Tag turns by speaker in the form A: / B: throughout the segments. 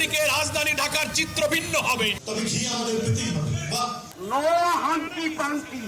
A: তারিখে রাজধানী ঢাকার চিত্র ভিন্ন হবে।
B: তবে ঘি আমাদের পেতেই হবে বা
C: নো হাঙ্কি পাঙ্কি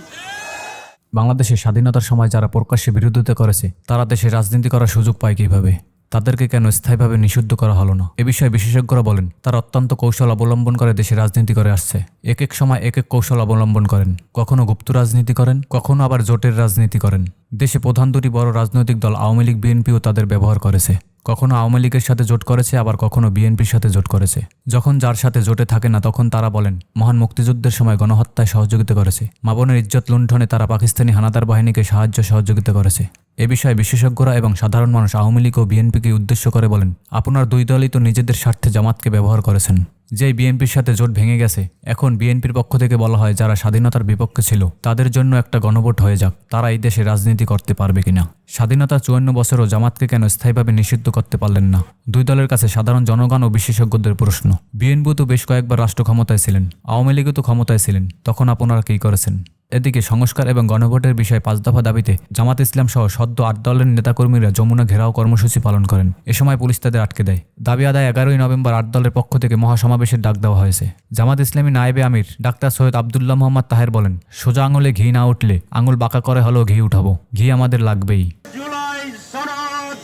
D: বাংলাদেশের স্বাধীনতার সময় যারা প্রকাশ্যে বিরোধিতা করেছে তারা দেশে রাজনীতি করার সুযোগ পায় কীভাবে? তাদেরকে কেন স্থায়ীভাবে নিষিদ্ধ করা হলো না? এ বিষয়ে বিশেষজ্ঞরা বলেন তারা অত্যন্ত কৌশল অবলম্বন করে দেশে রাজনীতি করে আসছে। এক এক সময় এক এক কৌশল অবলম্বন করেন। কখনো গুপ্ত রাজনীতি করেন কখনো আবার জোটের রাজনীতি করেন। দেশে প্রধান দুটি বড় রাজনৈতিক দল আওয়ামী লীগ বিএনপিও তাদের ব্যবহার করেছে। কখনো আওয়ামী লীগের সাথে জোট করেছে, আবার কখনো বিএনপির সাথে জোট করেছে। যখন যার সাথে জোটে থাকে না, তখন তারা বলেন, মহান মুক্তিযুদ্ধের সময় গণহত্যায় সহযোগিতা করেছে। মাবনের ইজ্জত লুণ্ঠনে তারা পাকিস্তানি হানাদার বাহিনীকে সাহায্য সহযোগিতা করেছে। এ বিষয়ে বিশেষজ্ঞরা এবং সাধারণ মানুষ আওয়ামী লীগ ও বিএনপিকে উদ্দেশ্য করে বলেন, আপনার দুই দলই তো নিজেদের স্বার্থে জামাতকে ব্যবহার করেছেন। যেই বিএনপির সাথে জোট ভেঙে গেছে, এখন বিএনপির পক্ষ থেকে বলা হয় যারা স্বাধীনতার বিপক্ষে ছিল, তাদের জন্য একটা গণভোট হয়ে যাক, তারা এই দেশে রাজনীতি করতে পারবে কিনা। স্বাধীনতা চুয়ান্ন বছরও জামাতকে কেন স্থায়ীভাবে নিষিদ্ধ করতে পারলেন না? দুই দলের কাছে সাধারণ জনগণ ও বিশেষজ্ঞদের প্রশ্ন। বিএনপি তো বেশ কয়েকবার রাষ্ট্র ক্ষমতায় ছিলেন, আওয়ামী লীগও তো ক্ষমতায় ছিলেন, তখন আপনারা কী করেছেন? এদিকে সংস্কার এবং গণভোটের বিষয়ে পাঁচ দফা দাবিতে জামাত ইসলাম সহ সদ্য আট দলের নেতাকর্মীরা যমুনা ঘেরাও কর্মসূচি পালন করেন। এ সময় পুলিশ তাদের আটকে দেয়। দাবি আদায় এগারোই নভেম্বর আট দলের পক্ষ থেকে মহাসমাবেশের ডাক দেওয়া হয়েছে। জামাত ইসলামী নায়েবে আমির ডাক্তার সৈয়দ আবদুল্লাহ মোহাম্মদ তাহের বলেন, সোজা আঙুলে ঘি না উঠলে আঙুল বাঁকা করে হলেও ঘি উঠাবো। ঘি আমাদের লাগবেই
C: জুলাই সনদ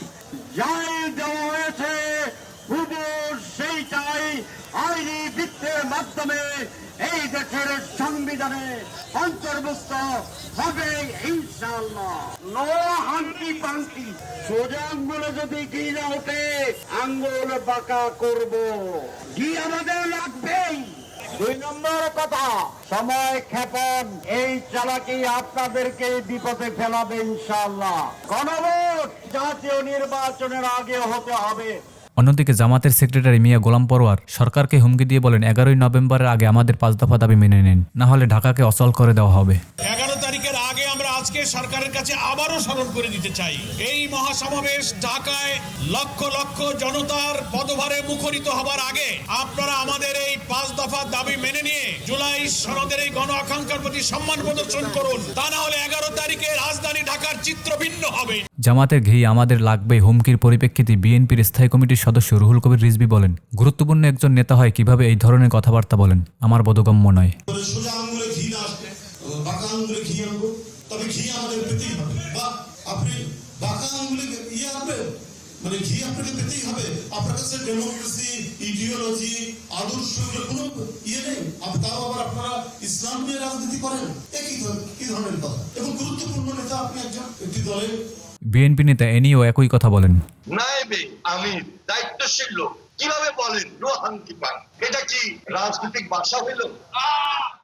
C: যাই দেওয়া হয়েছে হুবু সেইটাই আইনি বৃত্তের মাধ্যমে এই দেশের সংবিধানে অন্তর্ভুক্ত হবে নো সোজা আঙ্গুলে যদি ঘি না ওঠে আঙ্গুল বাঁকা করব। ঘি আমাদের লাগবেই? দুই নম্বর কথা সময় ক্ষেপণ। এই চালাকি আপনাদেরকে বিপদে ফেলাবে ইনশাল্লাহ গণভোট জাতীয় নির্বাচনের আগে হতে হবে।
D: অন্যদিকে জামাতের সেক্রেটারি মিয়া গোলাম পরোয়ার সরকারকে হুমকি দিয়ে বলেন, এগারোই নভেম্বরের আগে আমাদের পাঁচ দফা দাবি মেনে নিন, না হলে ঢাকাকে অচল করে দেওয়া হবে।
A: তারিখের আগে আমরা আজকে সরকারের কাছে আবারও স্মরণ করে দিতে চাই। এই মহাসমাবেশ ঢাকায় লক্ষ লক্ষ জনতার পদভারে মুখরিত হবার আগে আপনারা আমাদের এই পাঁচ দফা দাবি মেনে নিয়ে জুলাই সনদের এই গণ আকাঙ্ক্ষার প্রতি সম্মান প্রদর্শন করুন। তা না হলে এগারো তারিখে রাজধানী ঢাকার চিত্র ভিন্ন হবে।
D: জামাতের ঘি আমাদের লাগবে হুমকির পরিপ্রেক্ষিতে বিএনপির স্থায়ী কমিটির সদস্য রুহুল কবির রিজবি বলেন গুরুত্বপূর্ণ একজন নেতা হয় কীভাবে এই ধরনের কথাবার্তা বলেন আমার বোধগম্য নয়।
B: বাঁকা আঙুলে ঘি আনব। তবে ঘি আমাদের পেতেই হবে। বা আপনি বাঁকা আঙুলে ইয়ে আনবেন মানে ঘি আপনাকে পেতেই হবে। আপনার কাছে ডেমোক্রেসি ইডিওলজি আদর্শ এগুলো কোনো ইয়ে নেই। তাও আবার আপনারা ইসলাম নিয়ে রাজনীতি করেন? একই কি ধরনের কথা এবং গুরুত্বপূর্ণ নেতা আপনি একজন একটি দলের
D: বিএনপি নেতা এ নিয়েও একই কথা বলেন।
E: নায়েবে আমির দায়িত্বশীল লোক। কীভাবে বলেন? নো হাঙ্কি পান। এটা কি রাজনৈতিক ভাষা হইল?